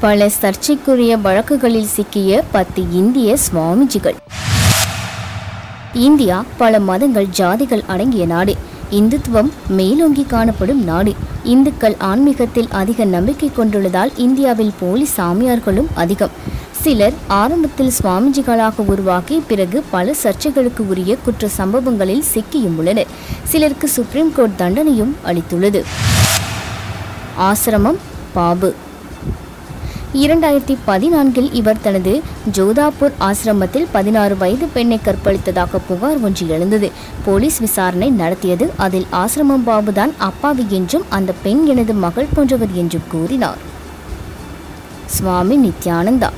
பல சர்ச்சைக்குரிய வழக்குகளில் சிக்கிய பத்து இந்திய சுவாமிஜிகள். இந்தியா பல மதங்கள் ஜாதிகள் அடங்கிய நாடு. இந்துத்துவம் மேலோங்கி காணப்படும் நாடு. இந்துக்கள் ஆன்மீகத்தில் அதிக நம்பிக்கை கொண்டுள்ளதால் இந்தியாவில் போலி சாமியார்களும் அதிகம். சிலர் ஆரம்பத்தில் சுவாமிஜிகளாக உருவாக்கி பிறகு பல சர்ச்சைகளுக்கு உரிய குற்ற சம்பவங்களில் சிக்கியும் உள்ளனர். சிலருக்கு சுப்ரீம் கோர்ட் தண்டனையும் அளித்துள்ளது. ஆசிரமம் பாபு. இரண்டாயிரத்தி பதினான்கில் இவர் தனது ஜோதாப்பூர் ஆசிரமத்தில் பதினாறு வயது பெண்ணை கற்பழித்ததாக புகார் ஒன்று எழுந்தது. போலீஸ் விசாரணை நடத்தியது. அதில் ஆசிரமம் பாபுதான் அப்பாவி என்றும் அந்த பெண் எனது மகள் போன்றவர் என்றும் கூறினார். சுவாமி நித்யானந்தா.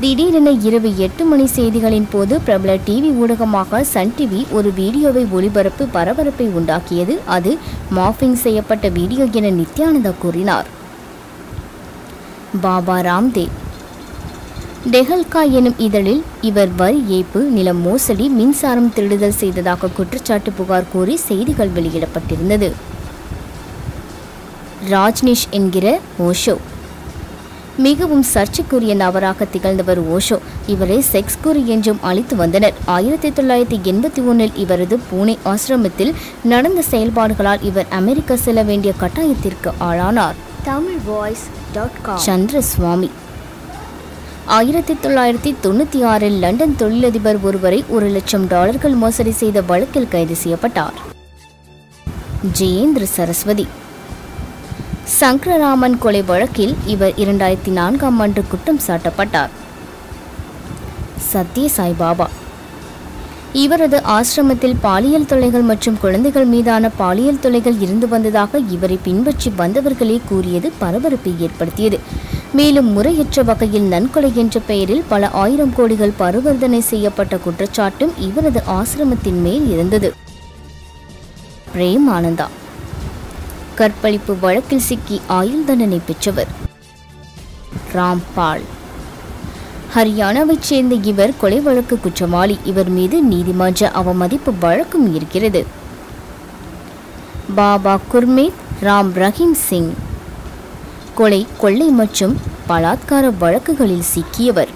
திடீரென இரவு எட்டு மணி செய்திகளின் போது பிரபல டிவி ஊடகமாக சன் டிவி ஒரு வீடியோவை ஒளிபரப்பு பரபரப்பை உண்டாக்கியது. அது மாஃபிங் செய்யப்பட்ட வீடியோ என நித்யானந்தா கூறினார். பாபா ராம்தேவ். டெஹல்கா எனும் இதழில் இவர் வரி ஏய்ப்பு நிலம் மோசடி மின்சாரம் திருடுதல் செய்ததாக குற்றச்சாட்டு புகார் கூறி செய்திகள் வெளியிடப்பட்டிருந்தது. ராஜ்னிஷ் என்கிற ஓஷோ. மிகவும் சர்ச்சைக்குரிய நபராக திகழ்ந்தவர் ஓஷோ. இவரை செக்ஸ் குரு என்றும் அழைத்து வந்தனர். ஆயிரத்தி தொள்ளாயிரத்தி எண்பத்தி ஒன்றில் இவரது பூனே ஆசிரமத்தில் நடந்த செயல்பாடுகளால் இவர் அமெரிக்கா செல்ல வேண்டிய கட்டாயத்திற்கு ஆளானார். Tamil voice dot com Chandraswami. ஆயிரத்தி தொள்ளாயிரத்தி தொண்ணூற்றி ஆறில் லண்டன் தொழிலதிபர் ஒருவரை ஒரு லட்சம் டாலர்கள் மோசடி செய்த வழக்கில் கைது செய்யப்பட்டார். ஜெயேந்திர சரஸ்வதி. சங்கரராமன் கொலை வழக்கில் இவர் இரண்டாயிரத்தி நான்காம் ஆண்டு குற்றம் சாட்டப்பட்டார். சத்ய சாய்பாபா இவரது ஆசிரமத்தில் பாலியல் தொல்லைகள் மற்றும் குழந்தைகள் மீதான பாலியல் தொல்லைகள் இருந்து வந்ததாக இவரை பின்பற்றி வந்தவர்களே கூறியது பரபரப்பை ஏற்படுத்தியது. மேலும் முறையற்ற வகையில் நன்கொடை என்ற பெயரில் பல ஆயிரம் கோடிகள் பரிவர்த்தனை செய்யப்பட்ட குற்றச்சாட்டும் இவரது ஆசிரமத்தின் மேல் இருந்தது. பிரேம் ஆனந்தா கற்பழிப்பு வழக்கில் சிக்கி ஆயுள் தண்டனை பெற்றவர். ராம்பால் ஹரியானாவைச் சேர்ந்த இவர் கொலை வழக்கு குற்றவாளி. இவர் மீது நீதிமன்ற அவமதிப்பு வழக்கும் இருக்கிறது. பாபா குர்மேத் ராம் ரஹீம் சிங். கொலை கொள்ளை மற்றும் பலாத்கார வழக்குகளில் சிக்கியவர்.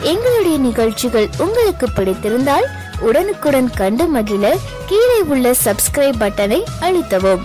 எங்களுடைய நிகழ்ச்சிகள் உங்களுக்கு பிடித்திருந்தால் உடனுக்குடன் கண்டு மகிழ கீழே உள்ள சப்ஸ்கிரைப் பட்டனை அழுத்தவும்.